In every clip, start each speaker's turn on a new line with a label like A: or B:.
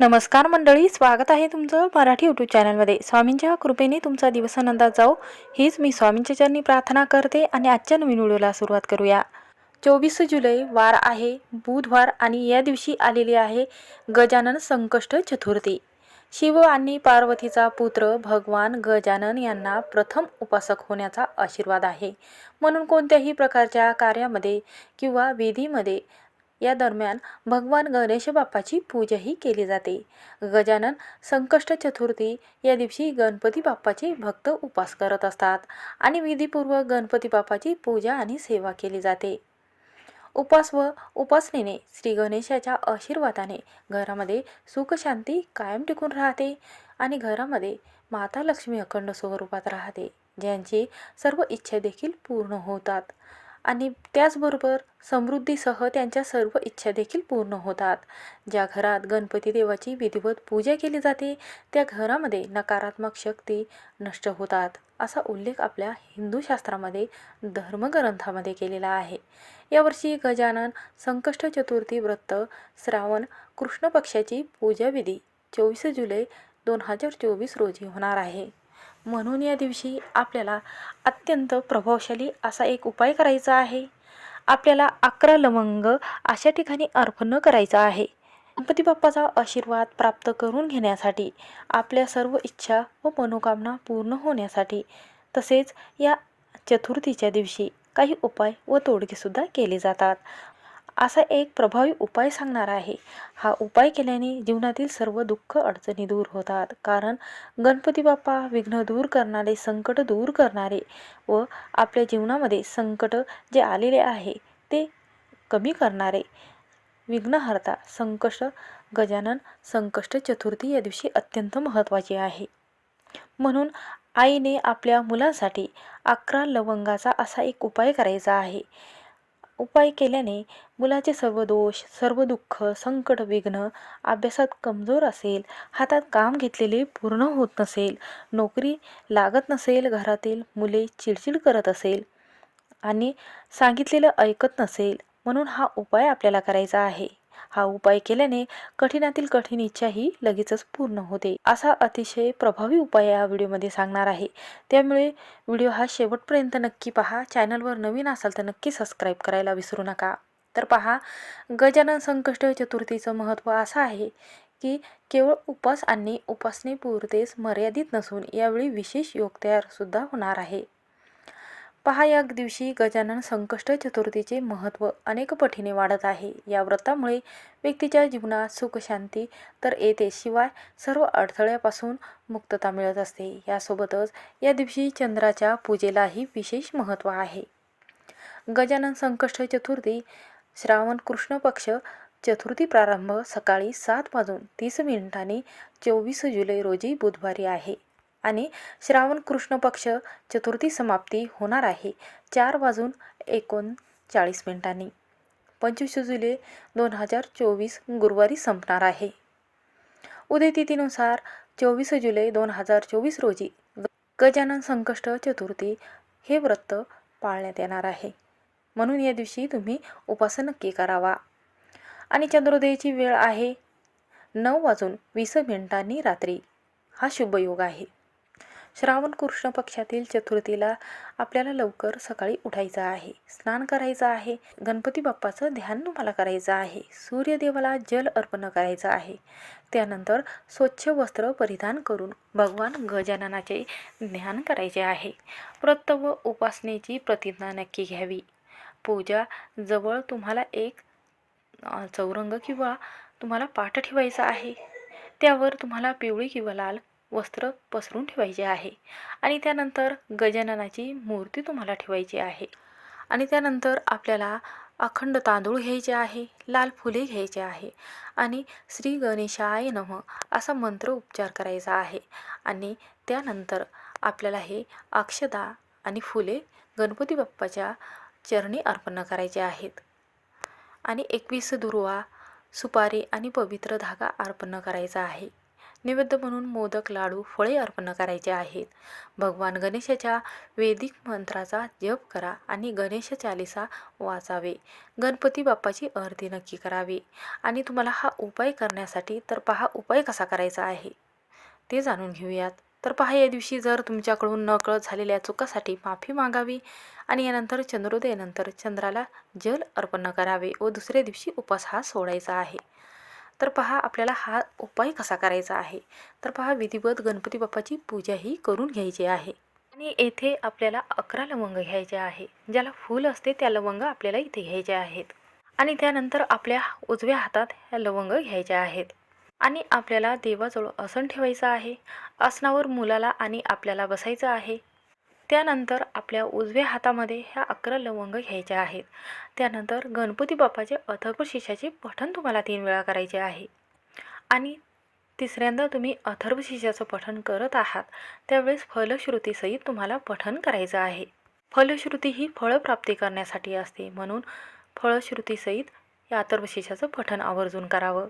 A: नमस्कार मंडळी स्वागत आहे तुमचं मराठी यूट्यूब चॅनलमध्ये स्वामींच्या कृपेने तुमचा दिवस आनंदात जाऊ हीच मी स्वामींच्या चरणी प्रार्थना करते आणि आजच्या नवीन व्हिडिओला सुरुवात करूया. चोवीस जुलै वार आहे. बुधवार आणि या दिवशी आलेली आहे गजानन संकष्ट चतुर्थी. शिव आणि पार्वतीचा पुत्र भगवान गजानन यांना प्रथम उपासक होण्याचा आशीर्वाद आहे. म्हणून कोणत्याही प्रकारच्या कार्यामध्ये किंवा विधीमध्ये या दरम्यान भगवान गणेश बाप्पाची पूजाही केली जाते. गजानन संकष्ट चतुर्थी या दिवशी गणपती बाप्पाचे भक्त उपास करत असतात आणि विधीपूर्वक गणपती बाप्पाची पूजा आणि सेवा केली जाते. उपास व उपासनेने श्री गणेशाच्या आशीर्वादाने घरामध्ये सुखशांती कायम टिकून राहते आणि घरामध्ये माता लक्ष्मी अखंड स्वरूपात राहते ज्यांची सर्व इच्छा देखील पूर्ण होतात. आणि त्याचबरोबर समृद्धीसह त्यांच्या सर्व इच्छा देखील पूर्ण होतात. ज्या घरात गणपती देवाची विधिवत पूजा केली जाते त्या घरामध्ये नकारात्मक शक्ती नष्ट होतात असा उल्लेख आपल्या हिंदू शास्त्रामध्ये धर्मग्रंथामध्ये केलेला आहे. यावर्षी गजानन संकष्ट चतुर्थी व्रत श्रावण कृष्ण पक्षाची पूजाविधी चोवीस जुलै दोन हजार चोवीस रोजी होणार आहे. म्हणून या दिवशी आपल्याला अत्यंत प्रभावशाली असा एक उपाय करायचा आहे. आपल्याला अकरा लवंग अशा ठिकाणी अर्पण करायचा आहे. गणपती बाप्पाचा आशीर्वाद प्राप्त करून घेण्यासाठी आपल्या सर्व इच्छा व मनोकामना पूर्ण होण्यासाठी तसेच या चतुर्थीच्या दिवशी काही उपाय व तोडगेसुद्धा केले जातात. असा एक प्रभावी उपाय सांगणार आहे. हा उपाय केल्याने जीवनातील सर्व दुःख अडचणी दूर होतात. कारण गणपती बाप्पा विघ्न दूर करणारे संकट दूर करणारे व आपल्या जीवनामध्ये संकट जे आलेले आहे ते कमी करणारे विघ्नहर्ता संकष्ट गजानन संकष्ट चतुर्थी या दिवशी अत्यंत महत्त्वाची आहे. म्हणून आईने आपल्या मुलांसाठी अकरा लवंगाचा असा एक उपाय करायचा आहे. उपाय केल्याने मुलाचे सर्व दोष सर्व दुःख संकट विघ्न अभ्यासात कमजोर असेल हातात काम घेतलेले पूर्ण होत नसेल नोकरी लागत नसेल घरातील मुले चिडचिड करत असेल आणि सांगितलेलं ऐकत नसेल म्हणून हा उपाय आपल्याला करायचा आहे. हा उपाय केल्याने कठीणातील कठीण इच्छाही लगेचच पूर्ण होते. असा अतिशय प्रभावी उपाय या व्हिडिओमध्ये सांगणार आहे. त्यामुळे व्हिडिओ हा शेवटपर्यंत नक्की पहा. चॅनलवर नवीन असाल तर नक्की सबस्क्राईब करायला विसरू नका. तर पहा गजानन संकष्ट चतुर्थीचं महत्त्व असं आहे की केवळ उपास आणि उपासनेपुरतेच मर्यादित नसून यावेळी विशेष योग तयारसुद्धा होणार आहे. पहा या दिवशी गजानन संकष्ट चतुर्थीचे महत्त्व अनेक पटीने वाढत आहे. या व्रतामुळे व्यक्तीच्या जीवनात सुखशांती तर येते शिवाय सर्व अडथळ्यापासून मुक्तता मिळत असते. यासोबतच या दिवशी चंद्राच्या पूजेलाही विशेष महत्त्व आहे. गजानन संकष्ट चतुर्थी श्रावण कृष्ण पक्ष चतुर्थी प्रारंभ सकाळी सात वाजून तीस मिनिटांनी चोवीस जुलै रोजी बुधवारी आहे. आणि श्रावण कृष्ण पक्ष चतुर्थी समाप्ती होणार आहे. चार वाजून एकोणचाळीस मिनिटांनी. पंचवीस जुलै दोन हजार चोवीस गुरुवारी संपणार आहे. उदयतिथीनुसार चोवीस जुलै दोन हजार चोवीस रोजी गजानन संकष्ट चतुर्थी हे व्रत पाळण्यात येणार आहे. म्हणून या दिवशी तुम्ही उपास नक्की करावा. आणि चंद्रोदयाची वेळ आहे नऊ वाजून वीस मिनिटांनी रात्री. हा शुभयोग आहे. श्रावण कृष्ण पक्षातील चतुर्थीला आपल्याला लवकर सकाळी उठायचं आहे. स्नान करायचं आहे. गणपती बाप्पाचं ध्यान तुम्हाला करायचं आहे. सूर्यदेवाला जल अर्पण करायचं आहे. त्यानंतर स्वच्छ वस्त्र परिधान करून भगवान गजाननाचे ध्यान करायचे आहे. व्रत व उपासनेची प्रतिज्ञा नक्की घ्यावी. पूजा जवळ तुम्हाला एक चौरंग किंवा तुम्हाला पाठ ठेवायचा आहे. त्यावर तुम्हाला पिवळी किंवा लाल वस्त्र पसरून ठेवायचे आहे. आणि त्यानंतर गजाननाची मूर्ती तुम्हाला ठेवायची आहे. आणि त्यानंतर आपल्याला अखंड तांदूळ घ्यायचे आहे लाल फुले घ्यायचे आहे आणि श्री गणेशाय नम असा मंत्र उपचार करायचा आहे. आणि त्यानंतर आपल्याला हे अक्षदा आणि फुले गणपती बाप्पाच्या चरणी अर्पण करायचे आहेत. आणि एकवीस दुर्वा सुपारी आणि पवित्र धागा अर्पण करायचा आहे. नैवेद्य म्हणून मोदक लाडू फळे अर्पण करायचे आहेत. भगवान गणेशाच्या वेदिक मंत्राचा जप करा आणि गणेश चालिसा वाचावे. गणपती बाप्पाची अर्धी नक्की करावी. आणि तुम्हाला हा उपाय करण्यासाठी तर पहा उपाय कसा करायचा आहे. ते जाणून घेऊयात. तर पहा या दिवशी जर तुमच्याकडून नकळत झालेल्या चुकासाठी माफी मागावी आणि यानंतर चंद्रोदयानंतर चंद्राला जल अर्पण करावे व दुसऱ्या दिवशी उपास हा सोडायचा आहे. तर पहा आपल्याला हा उपाय कसा करायचा आहे? तर पहा विधिवत गणपती बाप्पाची पूजाही करून घ्यायची आहे. आणि येथे आपल्याला अकरा लवंग घ्यायचे आहे. ज्याला फूल असते त्या लवंग आपल्याला इथे घ्यायचे आहेत. आणि त्यानंतर आपल्या उजव्या हातात ह्या लवंग घ्यायच्या आहेत. आणि आपल्याला देवाजवळ आसन ठेवायचं आहे. आसनावर मुलाला आणि आपल्याला बसायचं आहे. त्यानंतर आपल्या उजव्या हातामध्ये ह्या अकरा लवंग घ्यायच्या आहेत. त्यानंतर गणपती बाप्पाचे अथर्वशीर्षाचे पठण तुम्हाला तीन वेळा करायचे आहे. आणि तिसऱ्यांदा तुम्ही अथर्वशीर्षाचं पठण करत आहात त्यावेळेस फलश्रुतीसहित तुम्हाला पठण करायचं आहे. फलश्रुती ही फळप्राप्ती करण्यासाठी असते म्हणून फळश्रुतीसहित या अथर्वशीर्षाचं पठण आवर्जून करावं.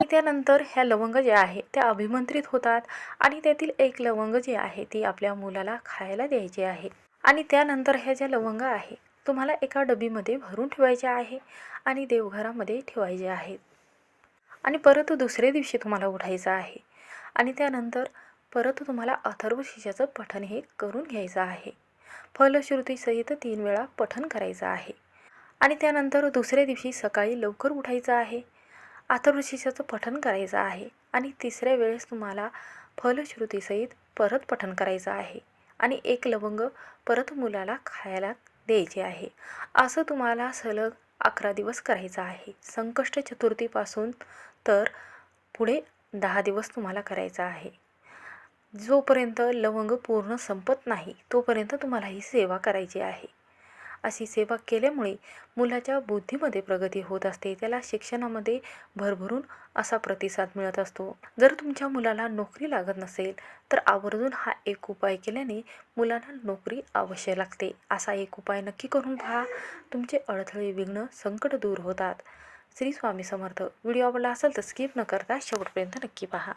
A: त्यानंतर ह्या लवंग ज्या आहे त्या अभिमंत्रित होतात आणि त्यातील एक लवंग जी आहे ती आपल्या मुलाला खायला द्यायची आहे. आणि त्यानंतर ह्या ज्या लवंग आहे तुम्हाला एका डबीमध्ये भरून ठेवायच्या आहे आणि देवघरामध्ये ठेवायचे आहेत आणि परत दुसऱ्या दिवशी तुम्हाला उठायचं आहे. आणि त्यानंतर परत तुम्हाला अथर्व शिशाचं पठण हे करून घ्यायचं आहे. फलश्रुतीसहित तीन वेळा पठण करायचं आहे. आणि त्यानंतर दुसऱ्या दिवशी सकाळी लवकर उठायचं आहे. अथर्वशीर्षाचं पठन करायचं आहे आणि तिसऱ्या वेळेस तुम्हाला फलश्रुतीसहित परत पठन करायचं आहे आणि एक लवंग परत मुलाला खायला द्यायचे आहे. असं तुम्हाला सलग अकरा दिवस करायचं आहे. संकष्ट चतुर्थीपासून तर पुढे दहा दिवस तुम्हाला करायचं आहे. जोपर्यंत लवंग पूर्ण संपत नाही तोपर्यंत तुम्हाला ही सेवा करायची आहे. अशी सेवा केल्यामुळे मुलाच्या बुद्धीमध्ये प्रगती होत असते. त्याला शिक्षणामध्ये भरभरून असा प्रतिसाद मिळत असतो. जर तुमच्या मुलाला नोकरी लागत नसेल तर आवर्जून हा एक उपाय केल्याने मुलांना नोकरी अवश्य लागते. असा एक उपाय नक्की करून पहा. तुमचे अडथळे विघ्न संकट दूर होतात. श्री स्वामी समर्थ. व्हिडिओ आवडला असेल तर स्किप न करता शेवटपर्यंत नक्की पहा.